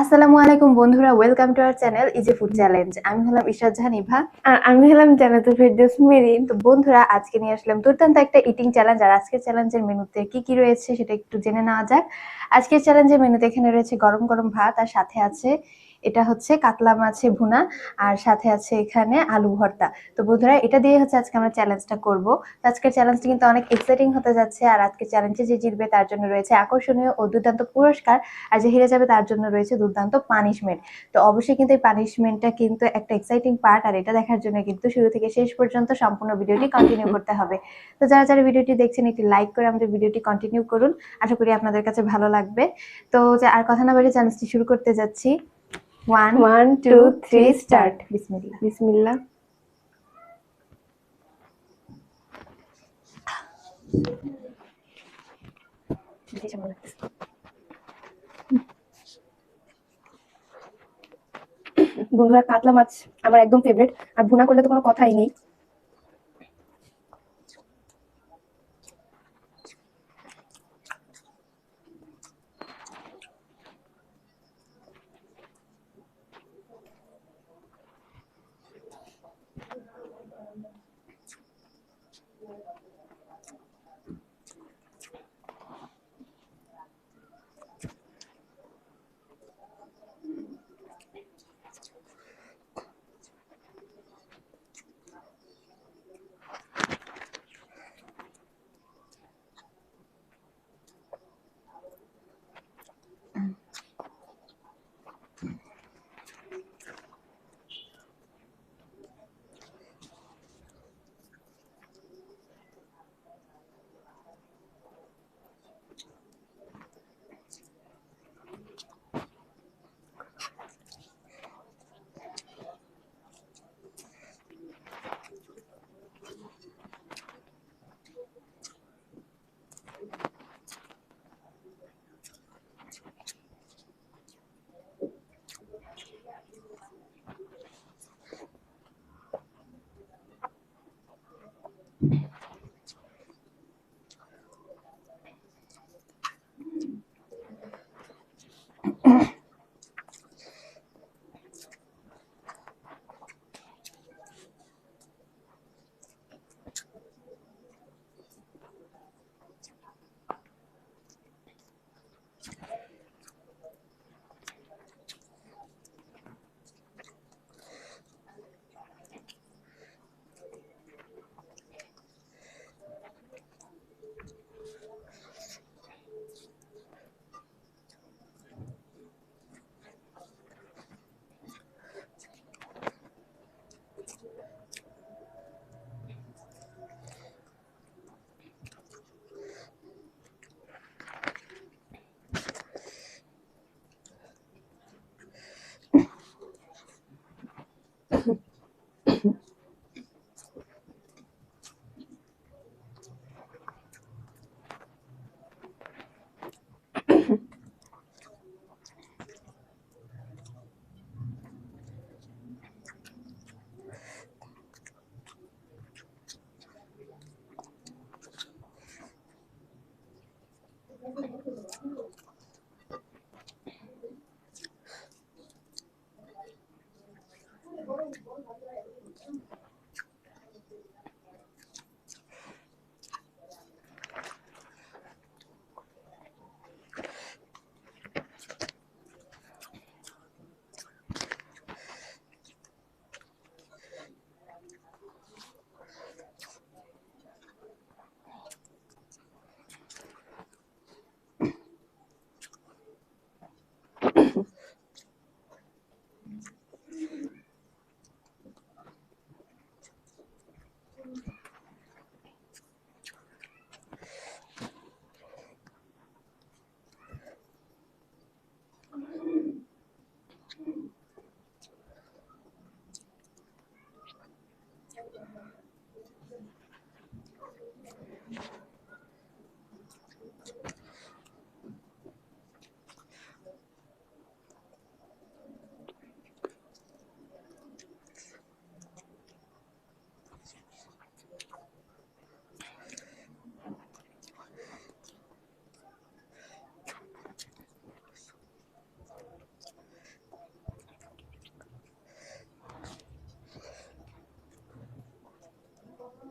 আসসালামু আলাইকুম বন্ধুরা welcome to our channel easy food challenge আমি হলাম ইশরাত জাহানিভা আর আমি হলাম জানাতুল ফেরদৌস মেরিন। তো বন্ধুরা আজকে নিয়ে আসলাম দুর্দান্ত একটা ইটিং চ্যালেঞ্জ আর আজকের চ্যালেঞ্জের মেনুতে কি কি রয়েছে সেটা একটু জেনে নেওয়া যাক। আজকের চ্যালেঞ্জের মেনুতে এখানে রয়েছে গরম গরম ভাত আর সাথে আছে এটা হচ্ছে কাতলা মাছে ভুনা, আর সাথে আছে এখানে আলু ভর্তা। তো বন্ধুরা, এটা দিয়ে হচ্ছে আজকে আমরা চ্যালেঞ্জটা করব। তো আজকের চ্যালেঞ্জটা কিন্তু অনেক এক্সাইটিং হতে যাচ্ছে, আর আজকের চ্যালেঞ্জে যে জিতবে তার জন্য রয়েছে আকর্ষণীয় ও দুর্দান্ত পুরস্কার, আর যে হেরে যাবে তার জন্য রয়েছে দুর্দান্ত পানিশমেন্ট তো অবশ্যই কিন্তু এই পানিশমেন্টটা কিন্তু একটা এক্সাইটিং পার্ট আর এটা দেখার জন্য কিন্তু শুরু থেকে শেষ পর্যন্ত সম্পূর্ণ ভিডিওটি কন্টিনিউ করতে হবে। তো যারা যারা ভিডিওটি দেখছেন, একটি লাইক করে আমাদের ভিডিওটি কন্টিনিউ করুন। আশা করি আপনাদের কাছে ভালো লাগবে। তো আর কথা না বাড়িয়ে চ্যালেঞ্জটি শুরু করতে যাচ্ছি। One one two three start বিসমিল্লাহ বিসমিল্লাহ বন্ধুরা কাতলা মাছ আমার একদম ফেভারিট আর ভুনা করলে তো কোনো কথাই নেই।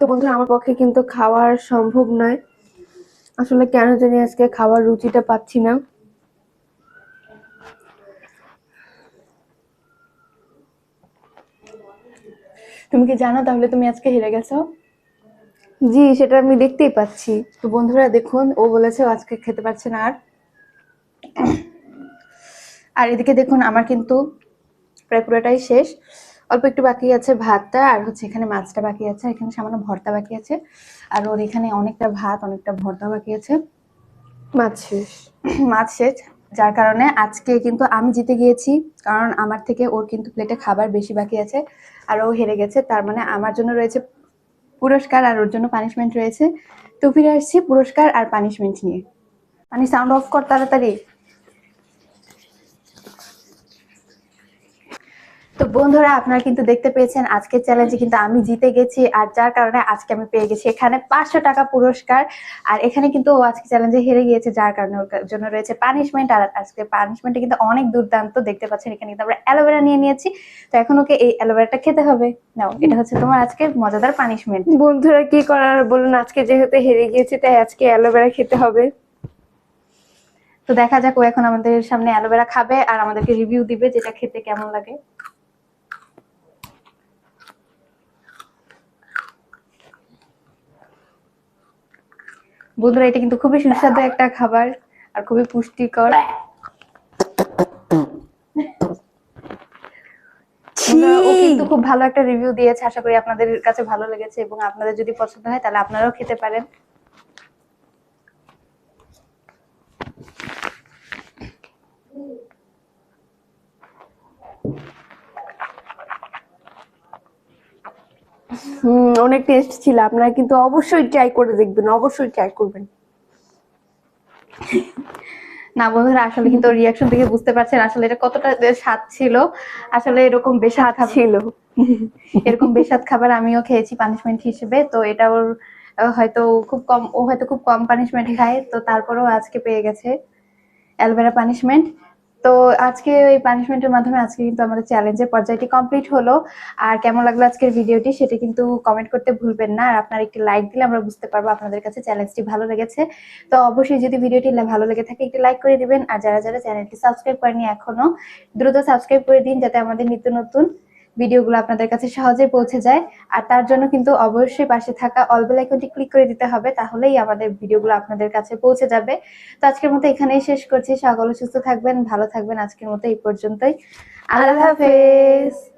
তো বন্ধুরা আমার পক্ষে কিন্তু খাওয়ার সম্ভব নয়। আসলে কেন জানি আজকে খাওয়ার রুচিটা পাচ্ছি না। তুমি কি জানো তাহলে তুমি আজকে হেরে গেছো? জি সেটা আমি দেখতেই পাচ্ছি। তো বন্ধুরা দেখুন ও বলেছে আজকে খেতে পারছে না আর। আর এদিকে দেখুন আমার কিন্তু প্রায় পুরোটাই শেষ। অল্প একটু বাকি আছে ভাতটা আর হচ্ছে এখানে মাছটা বাকি আছে এখানে সামান্য ভর্তা বাকি আছে। আর ওর এখানে অনেকটা ভাত অনেকটা ভর্তা বাকি আছে। মাছ শেষ। মাছ শেষ যার কারণে আজকে কিন্তু আমি জিতে গিয়েছি কারণ আমার থেকে ওর কিন্তু প্লেটে খাবার বেশি বাকি আছে আর ও হেরে গেছে। তার মানে আমার জন্য রয়েছে পুরস্কার আর ওর জন্য পানিশমেন্ট রয়েছে। তো ফিরে আসছি পুরস্কার আর পানিশমেন্ট নিয়ে। মানে সাউন্ড অফ কর তাড়াতাড়ি। তো বন্ধুরা আপনারা কিন্তু দেখতে পেয়েছেন আজকের চ্যালেঞ্জে কিন্তু আমি জিতে গেছি আর যার কারণে আজকে আমি পেয়ে গেছি এখানে পাঁচশো টাকা পুরস্কার। আর এখানে কিন্তু ও আজকে চ্যালেঞ্জে হেরে গিয়েছে যার কারণে ওর জন্য রয়েছে পানিশমেন্ট আর আজকে পানিশমেন্টে কিন্তু অনেক দুর্দান্ত দেখতে পাচ্ছেন এখানে কিন্তু আমরা অ্যালোভেরা নিয়ে নিয়েছি। তো এখন ওকে এই অ্যালোভেরাটা খেতে হবে। নাও এটা হচ্ছে তোমার আজকে মজাদার পানিশমেন্ট বন্ধুরা কি করার? বলুন আজকে যেহেতু হেরে গিয়েছি তাই আজকে অ্যালোভেরা খেতে হবে। তো দেখা যাক ও এখন আমাদের সামনে অ্যালোভেরা খাবে আর আমাদেরকে রিভিউ দিবে যেটা খেতে কেমন লাগে। বন্ধুরা এটা কিন্তু খুবই সুস্বাদু একটা খাবার আর খুবই পুষ্টিকর। ও কিন্তু খুব ভালো একটা রিভিউ দিয়েছে। আশা করি আপনাদের কাছে ভালো লেগেছে এবং আপনাদের যদি পছন্দ হয় তাহলে আপনারাও খেতে পারেন। হুম অনেক টেস্ট ছিল। আপনারা কিন্তু অবশ্যই ট্রাই করে দেখবেন অবশ্যই ট্রাই করবেন। না বন্ধুরা আসলে কিন্তু রিয়াকশন থেকে বুঝতে পারছেন আসলে এটা কতটা স্বাদ ছিল। আসলে এরকম বেশাদ ছিল। এরকম বেশাদ খাবার আমিও খেয়েছি পানিশমেন্ট হিসেবে। তো এটা ওর হয়তো খুব কম ও হয়তো খুব কম পানিশমেন্ট খায়। তো তারপরেও আজকে পেয়ে গেছে অ্যালভেরা পানিশমেন্ট তো আজকে এই পানিশমেন্টের মাধ্যমে আজকে কিন্তু আমাদের চ্যালেঞ্জের পর্যায়টি কমপ্লিট হলো। আর কেমন লাগল আজকের ভিডিওটি সেটা কিন্তু কমেন্ট করতে ভুলবেন না। আর আপনার একটি লাইক দিলে আমরা বুঝতে পারব আপনাদের কাছে চ্যালেঞ্জটি ভালো লেগেছে। তো অবশ্যই যদি ভিডিওটি ভালো লেগে থাকে, একটি লাইক করে দিবেন। আর যারা যারা চ্যানেলটি সাবস্ক্রাইব করেনি এখনও, দ্রুত সাবস্ক্রাইব করে দিন যাতে আমাদের নিত্য নতুন ভিডিওগুলো আপনাদের কাছে সহজে পৌঁছে যায়। আর তার জন্য কিন্তু অবশ্যই পাশে থাকা অল বেল আইকনটি ক্লিক করে দিতে হবে, তাহলেই আমাদের ভিডিওগুলো আপনাদের কাছে পৌঁছে যাবে। তো আজকের মতো এখানেই শেষ করছি। সকলে সুস্থ থাকবেন, ভালো থাকবেন। আজকের মতো এই পর্যন্তই। আল্লাহ হাফেজ।